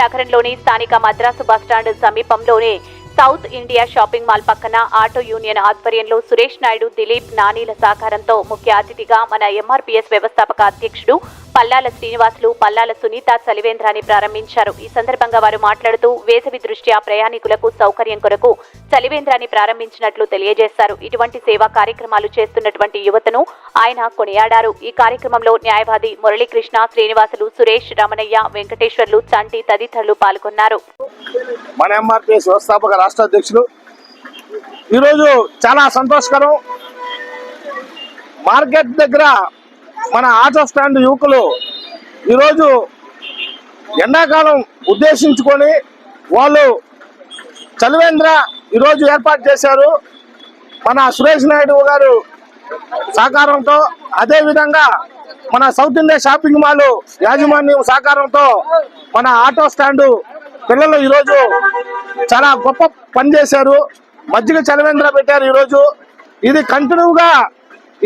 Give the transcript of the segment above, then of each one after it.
నగరంలోని స్థానిక మద్రాసు బస్టాండ్ సమీపంలోని సౌత్ ఇండియా షాపింగ్ మాల్ పక్కన ఆటో యూనియన్ ఆధ్వర్యంలో సురేష్ నాయుడు దిలీప్ నానీల సహకారంతో ముఖ్య అతిథిగా మన ఎంఆర్పీఎస్ వ్యవస్థాపక అధ్యక్షుడు పల్లాల శ్రీనివాసులు పల్లాల సునీత చలివేంద్రాన్ని ప్రారంభించారు. ఈ సందర్భంగా వారు మాట్లాడుతూ వేసవి దృష్ట్యా ప్రయాణికులకు సౌకర్యం కొరకు చలివేంద్రాన్ని ప్రారంభించినట్లు తెలియజేశారు. ఇటువంటి సేవా కార్యక్రమాలు చేస్తున్నటువంటి యువతను ఆయన కొనియాడారు. ఈ కార్యక్రమంలో న్యాయవాది మురళీకృష్ణ శ్రీనివాసులు సురేష్ రమణయ్య వెంకటేశ్వర్లు చంటి తదితరులు పాల్గొన్నారు. మన ఎంఆర్పిఎస్ వ్యవస్థాపక రాష్ట్ర అధ్యక్షులు ఈరోజు చాలా సంతోషకరం. మార్కెట్ దగ్గర మన ఆటో స్టాండ్ యువకులు ఈరోజు ఎండాకాలం ఉద్దేశించుకొని వాళ్ళు చలివేంద్ర ఈరోజు ఏర్పాటు చేశారు. మన సురేష్ నాయుడు గారు సహకారంతో అదే విధంగా మన సౌత్ ఇండియా షాపింగ్ మాల్ యాజమాన్యం సహకారంతో మన ఆటో స్టాండు పిల్లలు ఈరోజు చాలా గొప్ప పని చేశారు. మజ్జిగ చలవేంద్ర పెట్టారు ఈరోజు. ఇది కంటిన్యూగా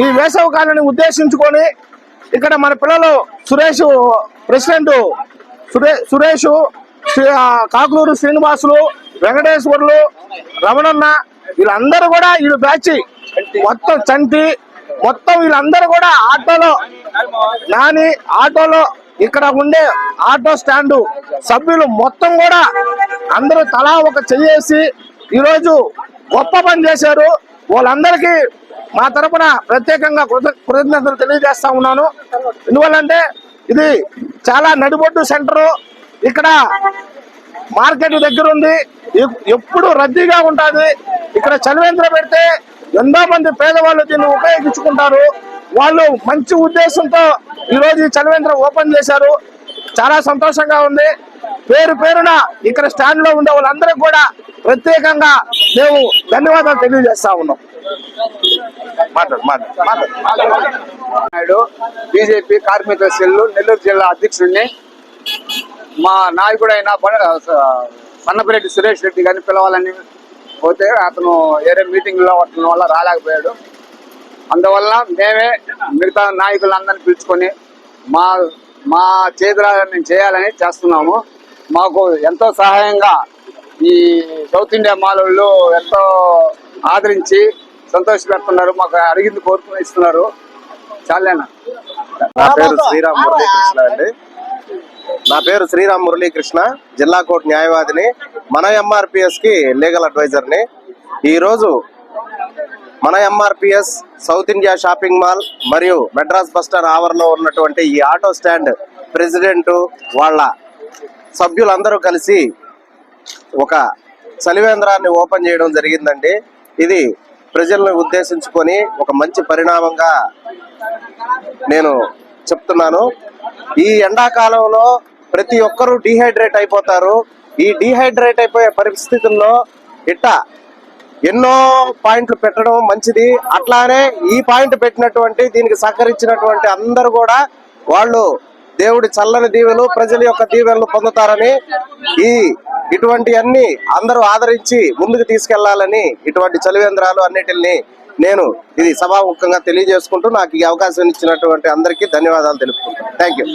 ఈ వేసవి ఉద్దేశించుకొని ఇక్కడ మన పిల్లలు సురేష్ ప్రెసిడెంట్ సురేష్ శ్రీ- కాకులూరు శ్రీనివాసులు వెంకటేశ్వర్లు రమణన్న వీళ్ళందరూ కూడా వీళ్ళు బ్యాచ్. మొత్తం చంటి మొత్తం వీళ్ళందరూ కూడా ఆటోలో నాని ఆటోలో ఇక్కడ ఉండే ఆటో స్టాండు సభ్యులు మొత్తం కూడా అందరూ తలా ఒక చెయ్యేసి ఈరోజు గొప్ప పని చేశారు. వాళ్ళందరికీ మా తరపున ప్రత్యేకంగా కృతజ్ఞతలు తెలియజేస్తా ఉన్నాను. ఎందువల్లంటే ఇది చాలా నడిబొడ్డు సెంటరు. ఇక్కడ మార్కెట్ దగ్గర ఉంది. ఎప్పుడు రద్దీగా ఉంటుంది. ఇక్కడ చలివేంద్ర పెడితే ఎంతో మంది పేదవాళ్ళు దీన్ని ఉపయోగించుకుంటారు. వాళ్ళు మంచి ఉద్దేశంతో ఈరోజు ఈ చలివేంద్ర ఓపెన్ చేశారు. చాలా సంతోషంగా ఉంది. పేరు పేరున ఇక్కడ స్టాండ్లో ఉండే వాళ్ళందరూ కూడా ప్రత్యేకంగా మేము ధన్యవాదాలు తెలియజేస్తా ఉన్నాం. మాట్లాడు మాట్లాడు నాయుడు బీజేపీ కార్మిక సెల్లు నెల్లూరు జిల్లా అధ్యక్షుడిని. మా నాయకుడైన సన్నపరెడ్డి సురేష్ రెడ్డి గారిని పిలవాలని పోతే అతను ఏరే మీటింగ్లో అతని వల్ల రాలేకపోయాడు. అందువల్ల మేమే మిగతా నాయకులందరినీ పిలుచుకొని మా మా చేతులని చేయాలని చేస్తున్నాము. మాకు ఎంతో సహాయంగా ఈ సౌత్ ఇండియా మాల్ వాళ్ళు ఎంతో ఆదరించి సంతోషపెడుతున్నారు మాకు అడిగింది కోరుకుని ఇస్తున్నారు. చాలేనా? నా పేరు శ్రీరామ్ మురళీకృష్ణ అండి. నా పేరు శ్రీరామ్ మురళీకృష్ణ జిల్లా కోర్టు న్యాయవాదిని మన ఎంఆర్పిఎస్కి లీగల్ అడ్వైజర్ని ఈరోజు మన MRPS south India shopping mall మరియు మెడ్రాస్ బస్ స్టాండ్ ఆవరణలో ఉన్నటువంటి ఈ ఆటో స్టాండ్ ప్రెసిడెంట్ వాళ్ళ సభ్యులందరూ కలిసి ఒక చలివేంద్రాన్ని ఓపెన్ చేయడం జరిగిందండి. ఇది ప్రజలను ఉద్దేశించుకొని ఒక మంచి పరిణామంగా నేను చెప్తున్నాను. ఈ ఎండాకాలంలో ప్రతి ఒక్కరూ డిహైడ్రేట్ అయిపోతారు. ఈ డిహైడ్రేట్ అయిపోయే పరిస్థితుల్లో ఇట్ట ఎన్నో పాయింట్లు పెట్టడం మంచిది. అట్లానే ఈ పాయింట్ పెట్టినటువంటి దీనికి సహకరించినటువంటి అందరూ కూడా వాళ్ళు దేవుడి చల్లని దీవెలు ప్రజల యొక్క దీవెనలు పొందుతారని ఈ ఇటువంటి అన్ని అందరూ ఆదరించి ముందుకు తీసుకెళ్ళాలని ఇటువంటి చలివేంద్రాలు అన్నిటిని నేను ఇది సభాముఖంగా తెలియజేసుకుంటూ నాకు ఈ అవకాశం ఇచ్చినటువంటి అందరికీ ధన్యవాదాలు తెలుపుకుంటాను థ్యాంక్ యూ